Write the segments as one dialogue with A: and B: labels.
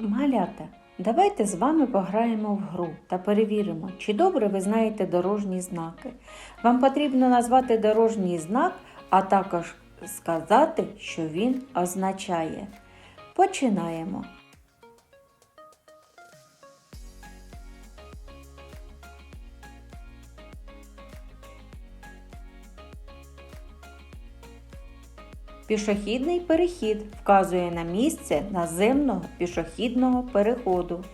A: Малята, давайте з вами пограємо в гру та перевіримо, чи добре ви знаєте дорожні знаки. Вам потрібно назвати дорожній знак, а також сказати, що він означає. Починаємо. Пішохідний перехід вказує на місце наземного пішохідного переходу.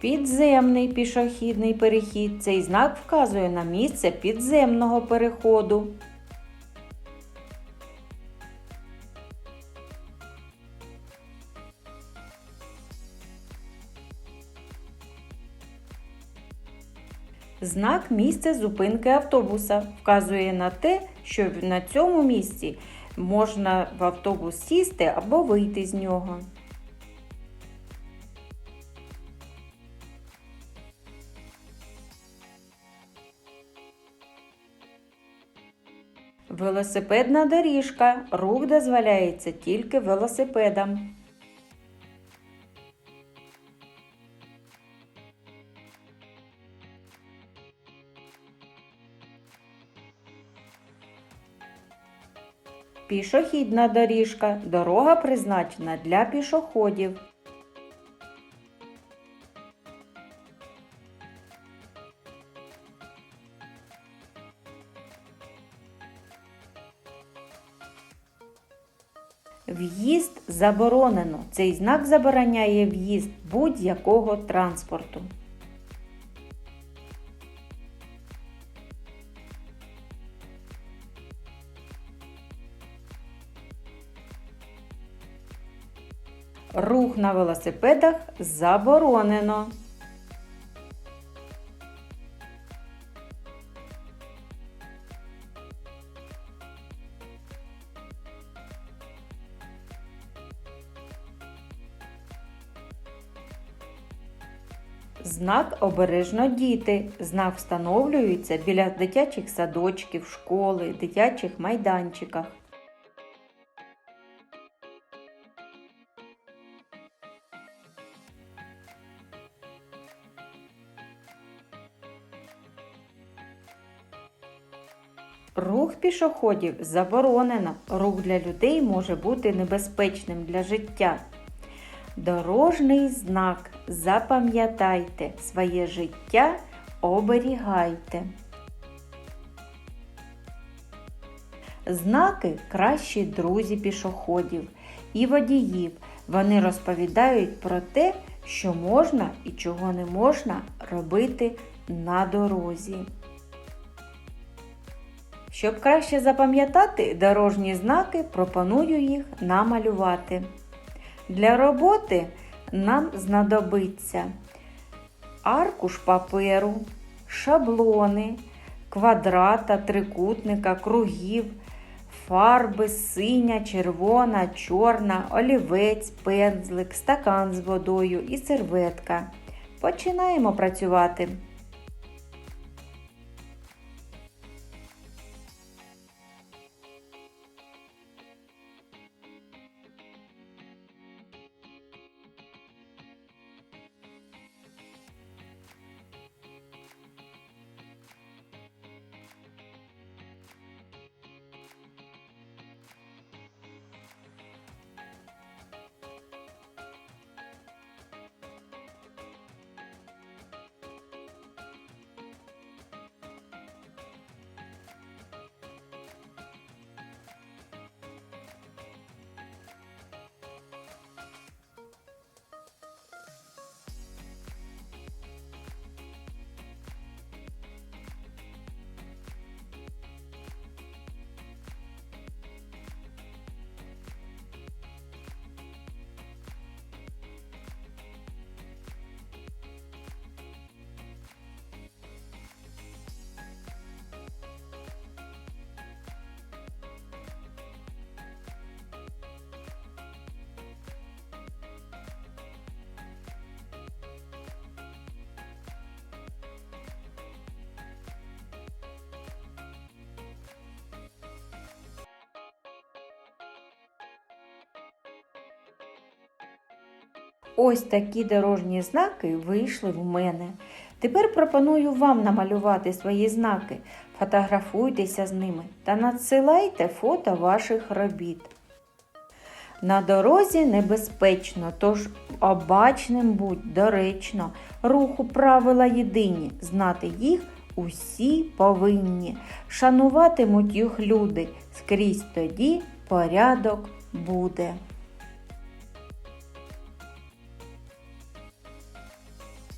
A: Підземний пішохідний перехід. Цей знак вказує на місце підземного переходу. Знак місце зупинки автобуса вказує на те, що на цьому місці можна в автобус сісти або вийти з нього. Велосипедна доріжка. Рух дозволяється тільки велосипедам. Пішохідна доріжка. Дорога призначена для пішоходів. В'їзд заборонено. Цей знак забороняє в'їзд будь-якого транспорту. Рух на велосипедах заборонено. Знак обережно діти. Знак встановлюється біля дитячих садочків, школи, дитячих майданчиках. Рух пішоходів заборонено. Рух для людей може бути небезпечним для життя. Дорожній знак. Запам'ятайте, своє життя оберігайте. Знаки кращі друзі пішоходів і водіїв. Вони розповідають про те, що можна і чого не можна робити на дорозі. Щоб краще запам'ятати дорожні знаки, пропоную їх намалювати. Для роботи нам знадобиться аркуш паперу, шаблони, квадрата, трикутника, кругів, фарби синя, червона, чорна, олівець, пензлик, стакан з водою і серветка. Починаємо працювати. Ось такі дорожні знаки вийшли в мене. Тепер пропоную вам намалювати свої знаки, фотографуйтеся з ними та надсилайте фото ваших робіт. На дорозі небезпечно, тож обачним будь доречно. Руху правила єдині, знати їх усі повинні. Шануватимуть їх люди, скрізь тоді порядок буде.